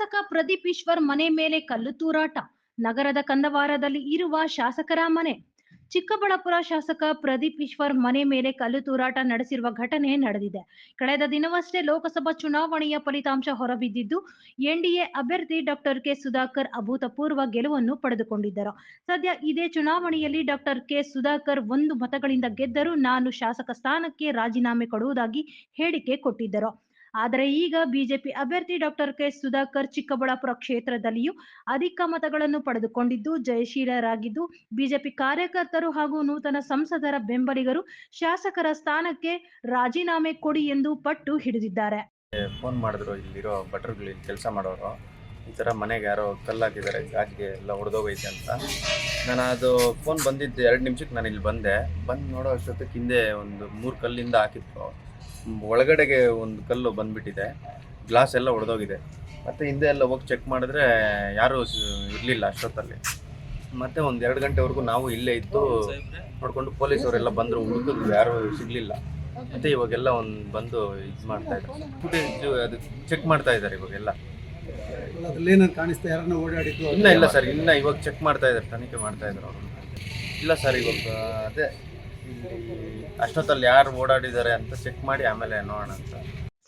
ಪ್ರದೀಪ್ ಈಶ್ವರ್ ಮನೆ ಮೇಲೆ ಕಲ್ಲು ತೂರಾಟ. ನಗರದ ಕಂದವಾರದಲ್ಲಿ ಇರುವ ಶಾಸಕರ ಮನೆ. ಚಿಕ್ಕಬಳ್ಳಾಪುರ ಶಾಸಕ ಪ್ರದೀಪ್ ಈಶ್ವರ್ ಮನೆ ಮೇಲೆ ಕಲ್ಲು ತೂರಾಟ ನಡೆಸಿರುವ ಘಟನೆ ನಡೆದಿದೆ. ಕಳೆದ ದಿನವಷ್ಟೇ ಲೋಕಸಭಾ ಚುನಾವಣೆಯ ಫಲಿತಾಂಶ ಹೊರಬಿದ್ದಿದ್ದು, ಎನ್ಡಿಎ ಅಭ್ಯರ್ಥಿ ಡಾಕ್ಟರ್ ಕೆ ಸುಧಾಕರ್ ಅಭೂತಪೂರ್ವ ಗೆಲುವನ್ನು ಪಡೆದುಕೊಂಡಿದ್ದರು. ಸದ್ಯ ಇದೇ ಚುನಾವಣೆಯಲ್ಲಿ ಡಾಕ್ಟರ್ ಕೆ ಸುಧಾಕರ್ ಒಂದು ಮತಗಳಿಂದ ಗೆದ್ದರೂ ನಾನು ಶಾಸಕ ಸ್ಥಾನಕ್ಕೆ ರಾಜೀನಾಮೆ ಕೊಡುವುದಾಗಿ ಹೇಳಿಕೆ ಕೊಟ್ಟಿದ್ದರು. ಆದರೆ ಈಗ ಬಿಜೆಪಿ ಅಭ್ಯರ್ಥಿ ಡಾಕ್ಟರ್ ಕೆ ಸುಧಾಕರ್ ಚಿಕ್ಕಬಳ್ಳಾಪುರ ಕ್ಷೇತ್ರದಲ್ಲಿಯೂ ಅಧಿಕ ಮತಗಳನ್ನು ಪಡೆದುಕೊಂಡಿದ್ದು, ಜಯಶೀಲರಾಗಿದ್ದು, ಬಿಜೆಪಿ ಕಾರ್ಯಕರ್ತರು ಹಾಗೂ ನೂತನ ಸಂಸದರ ಬೆಂಬಲಿಗರು ಶಾಸಕರ ಸ್ಥಾನಕ್ಕೆ ರಾಜೀನಾಮೆ ಕೊಡಿ ಎಂದು ಪಟ್ಟು ಹಿಡಿದಿದ್ದಾರೆ. ಫೋನ್ ಮಾಡಿದ್ರು, ಇಲ್ಲಿರೋ ಭಟ್ರುಗಳು ಕೆಲಸ ಮಾಡೋರು. ಈ ಥರ ಮನೆಗೆ ಯಾರೋ ಕಲ್ಲಾಕಿದ್ದಾರೆ, ಗಾಜಿಗೆ ಎಲ್ಲ ಹೊಡೆದೋಗೈತೆ ಅಂತ. ನಾನು ಅದು ಫೋನ್ ಬಂದಿದ್ದು ಎರಡು ನಿಮಿಷಕ್ಕೆ ನಾನು ಇಲ್ಲಿ ಬಂದೆ. ಬಂದು ನೋಡೋ ಅಷ್ಟೊತ್ತಿಗೆ ಹಿಂದೆ ಒಂದು ಮೂರು ಕಲ್ಲಿಂದ ಹಾಕಿತ್ತು ಒಳಗಡೆಗೆ ಒಂದು ಕಲ್ಲು ಬಂದ್ಬಿಟ್ಟಿದೆ. ಗ್ಲಾಸ್ ಎಲ್ಲ ಒಡೆದೋಗಿದೆ. ಮತ್ತು ಹಿಂದೆ ಎಲ್ಲ ಹೋಗಿ ಚೆಕ್ ಮಾಡಿದ್ರೆ ಯಾರೂ ಇರಲಿಲ್ಲ ಅಷ್ಟೊತ್ತಲ್ಲಿ. ಮತ್ತೆ ಒಂದು ಎರಡು ಗಂಟೆವರೆಗೂ ನಾವು ಇಲ್ಲೇ ಇದ್ದು ನೋಡಿಕೊಂಡು ಪೊಲೀಸವರೆಲ್ಲ ಬಂದರು. ಹುಡುಕಿದ್ರು ಯಾರೂ ಸಿಗಲಿಲ್ಲ. ಮತ್ತು ಇವಾಗೆಲ್ಲ ಒಂದು ಬಂದು ಇದು ಮಾಡ್ತಾ ಇದ್ದಾರೆ. ಫುಟೇಜ್ ಅದು ಚೆಕ್ ಮಾಡ್ತಾ ಇದ್ದಾರೆ ಇವಾಗೆಲ್ಲ. ಅದ್ರಲ್ಲೇನಾದ್ರು ಕಾಣಿಸ್ತಾ ಯಾರನ್ನ ಓಡಾಡಿದ್ದು ಇನ್ನ ಇಲ್ಲ ಸರ್ ಇನ್ನೂ ಇವಾಗ ಚೆಕ್ ಮಾಡ್ತಾ ಇದ್ದಾರೆ. ತನಿಖೆ ಮಾಡ್ತಾ ಇದ್ದಾರೆ ಅವರು. ಇಲ್ಲ ಸರ್ ಇವಾಗ ಅದೇ ಅಷ್ಟೊತ್ತಲ್ಲಿ ಯಾರು ಓಡಾಡಿದ್ದಾರೆ ಅಂತ ಚೆಕ್ ಮಾಡಿ ಆಮೇಲೆ ನೋಡೋಣ ಅಂತ.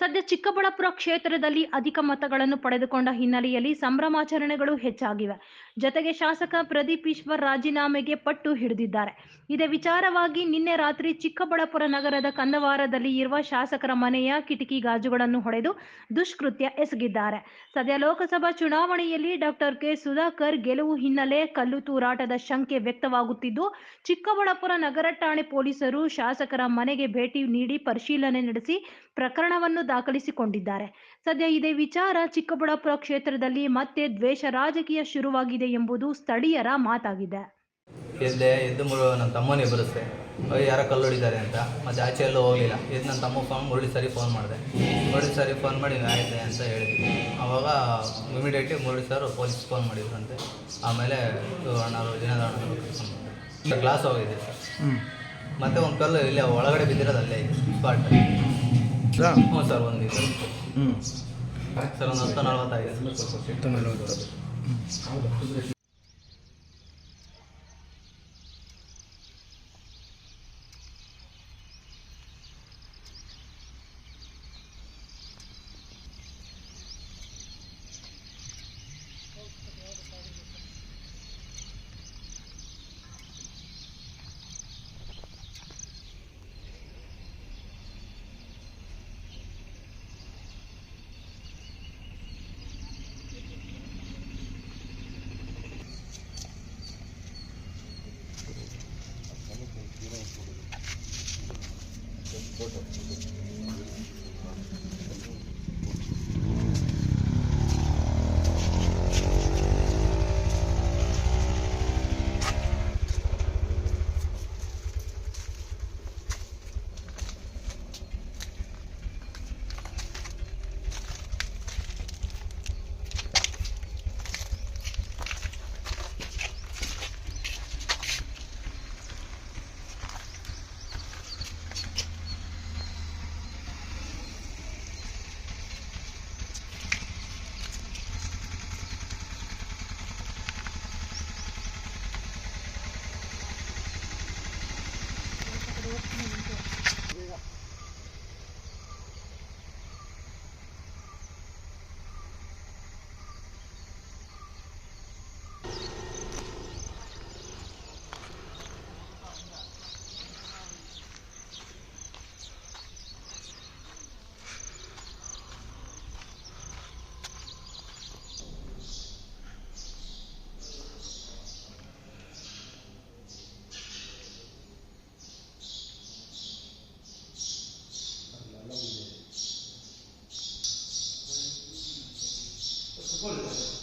ಸದ್ಯ ಚಿಕ್ಕಬಳ್ಳಾಪುರ ಕ್ಷೇತ್ರದಲ್ಲಿ ಅಧಿಕ ಮತಗಳನ್ನು ಪಡೆದುಕೊಂಡ ಹಿನ್ನೆಲೆಯಲ್ಲಿ ಸಂಭ್ರಮಾಚರಣೆಗಳು ಹೆಚ್ಚಾಗಿವೆ. ಜೊತೆಗೆ ಶಾಸಕ ಪ್ರದೀಪ್ ಈಶ್ವರ್ ರಾಜೀನಾಮೆಗೆ ಪಟ್ಟು ಹಿಡಿದಿದ್ದಾರೆ. ಇದೇ ವಿಚಾರವಾಗಿ ನಿನ್ನೆ ರಾತ್ರಿ ಚಿಕ್ಕಬಳ್ಳಾಪುರ ನಗರದ ಕಂದವಾರದಲ್ಲಿ ಇರುವ ಶಾಸಕರ ಮನೆಯ ಕಿಟಕಿ ಗಾಜುಗಳನ್ನು ಹೊಡೆದು ದುಷ್ಕೃತ್ಯ ಎಸಗಿದ್ದಾರೆ. ಸದ್ಯ ಲೋಕಸಭಾ ಚುನಾವಣೆಯಲ್ಲಿ ಡಾಕ್ಟರ್ ಕೆ. ಸುಧಾಕರ್ ಗೆಲುವು ಹಿನ್ನೆಲೆ ಕಲ್ಲು ತೂರಾಟದ ಶಂಕೆ ವ್ಯಕ್ತವಾಗುತ್ತಿದ್ದು, ಚಿಕ್ಕಬಳ್ಳಾಪುರ ನಗರ ಠಾಣೆ ಪೊಲೀಸರು ಶಾಸಕರ ಮನೆಗೆ ಭೇಟಿ ನೀಡಿ ಪರಿಶೀಲನೆ ನಡೆಸಿ ಪ್ರಕರಣವನ್ನು ದಾಖಲಿಸಿಕೊಂಡಿದ್ದಾರೆ. ಸದ್ಯ ಇದೇ ವಿಚಾರ ಚಿಕ್ಕಬಳ್ಳಾಪುರ ಕ್ಷೇತ್ರದಲ್ಲಿ ಮತ್ತೆ ದ್ವೇಷ ರಾಜಕೀಯ ಶುರುವಾಗಿದೆ ಎಂಬುದು ಸ್ಥಳೀಯರ ಮಾತಾಗಿದೆ. ಎದ್ದೆ ಎದ್ದು ಮುರು ನನ್ನ ತಮ್ಮನಿಗೆ ಬರುತ್ತೆ ಯಾರೋ ಕಲ್ಲು ಹೊಡಿತಾರೆ ಅಂತ. ಮತ್ತೆ ಆಚೆ ಎಲ್ಲೂ ಹೋಗಲಿಲ್ಲ. ಎದ್ದು ನನ್ನ ತಮ್ಮ ಫೋನ್ ಮುರುಳಿ ಸರಿ ಫೋನ್ ಮಾಡಿದೆ. ಮುರುಳಿ ಸರಿ ಫೋನ್ ಮಾಡಿ ಆಯ್ತು ಅಂತ ಹೇಳಿದ್ವಿ. ಆವಾಗ immediately Murali sir police phone ಮಾಡಿದ್ರಂತೆ ಆಮೇಲೆ ಇವ್ರು ದಿನದಾಣ ದಿನದ ಗ್ಲಾಸ್ ಹೋಗಿದೆ ಸರ್ ಮತ್ತೆ ಒಂದು ಕಲ್ಲು ಇಲ್ಲೇ ಒಳಗಡೆ ಬಿದ್ದಿರೋದು ಅಲ್ಲೇ ಇದೆ ಸ್ಪಾಟ್ ಹ್ಞೂ ಸರ್ ಒಂದು ಹ್ಞೂ ಸರ್ ಒಂದು ಹತ್ತು ನಲ್ವತ್ತಾಗಿದೆ Solidus.